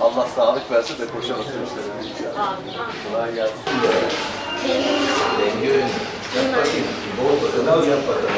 Allah sağlık versin de koşamasın işte. Kolay gelsin. Oyunu. Yap bakayım. Bol bakalım. Yap bakalım.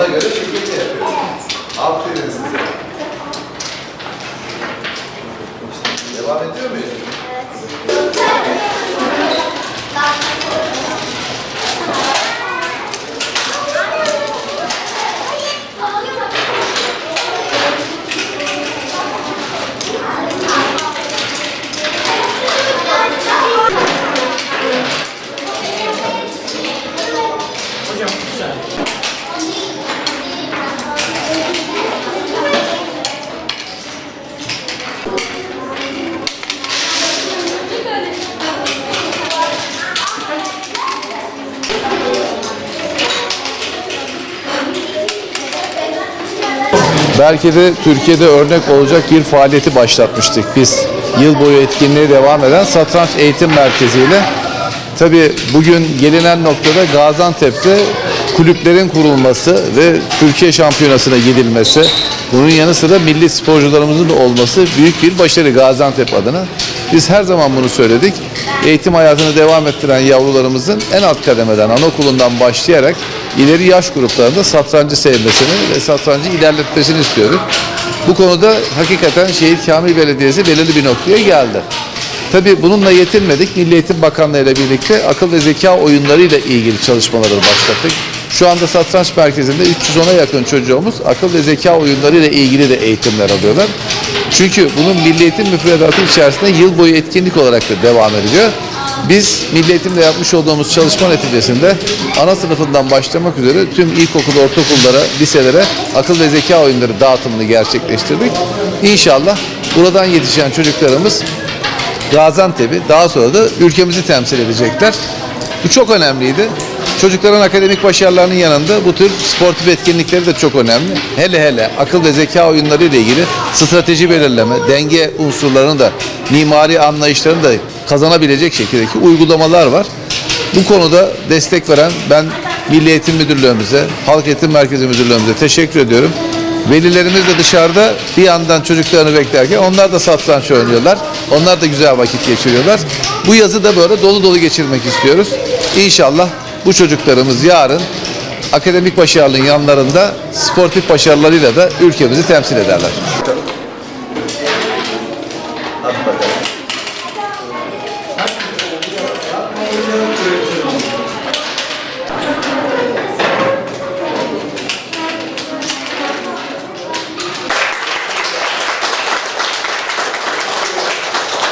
Ona göre şekilde yapıyoruz. Belki de Türkiye'de örnek olacak bir faaliyeti başlatmıştık biz. Yıl boyu etkinliğe devam eden Satranç Eğitim Merkezi ile. Tabii bugün gelinen noktada Gaziantep'te kulüplerin kurulması ve Türkiye şampiyonasına gidilmesi, bunun yanı sıra milli sporcularımızın olması büyük bir başarı Gaziantep adına. Biz her zaman bunu söyledik. Eğitim hayatını devam ettiren yavrularımızın en alt kademeden, anaokulundan başlayarak ileri yaş gruplarında satrancı sevmesini ve satrancı ilerletmesini istiyorduk. Bu konuda hakikaten Şehit Kamil Belediyesi belirli bir noktaya geldi. Tabii bununla yetinmedik. Milli Eğitim Bakanlığı ile birlikte akıl ve zeka oyunlarıyla ilgili çalışmaları başlattık. Şu anda satranç merkezinde 310'a yakın çocuğumuz akıl ve zeka oyunlarıyla ilgili de eğitimler alıyorlar. Çünkü bunun Milli Eğitim müfredatı içerisinde yıl boyu etkinlik olarak da devam ediyor. Biz Milli Eğitim'de yapmış olduğumuz çalışma neticesinde ana sınıfından başlamak üzere tüm ilkokul, ortaokullara, liselere akıl ve zeka oyunları dağıtımını gerçekleştirdik. İnşallah buradan yetişen çocuklarımız Gaziantep'i daha sonra da ülkemizi temsil edecekler. Bu çok önemliydi. Çocukların akademik başarılarının yanında bu tür sportif etkinlikleri de çok önemli. Hele hele akıl ve zeka oyunları ile ilgili strateji belirleme, denge unsurlarını da mimari anlayışlarını da kazanabilecek şekildeki uygulamalar var. Bu konuda destek veren ben Milli Eğitim Müdürlüğümüze, Halk Eğitim Merkezi Müdürlüğümüze teşekkür ediyorum. Velilerimiz de dışarıda bir yandan çocuklarını beklerken onlar da satranç oynuyorlar. Onlar da güzel vakit geçiriyorlar. Bu yazı da böyle dolu dolu geçirmek istiyoruz. İnşallah bu çocuklarımız yarın akademik başarının yanlarında sportif başarılarıyla da ülkemizi temsil ederler. Hadi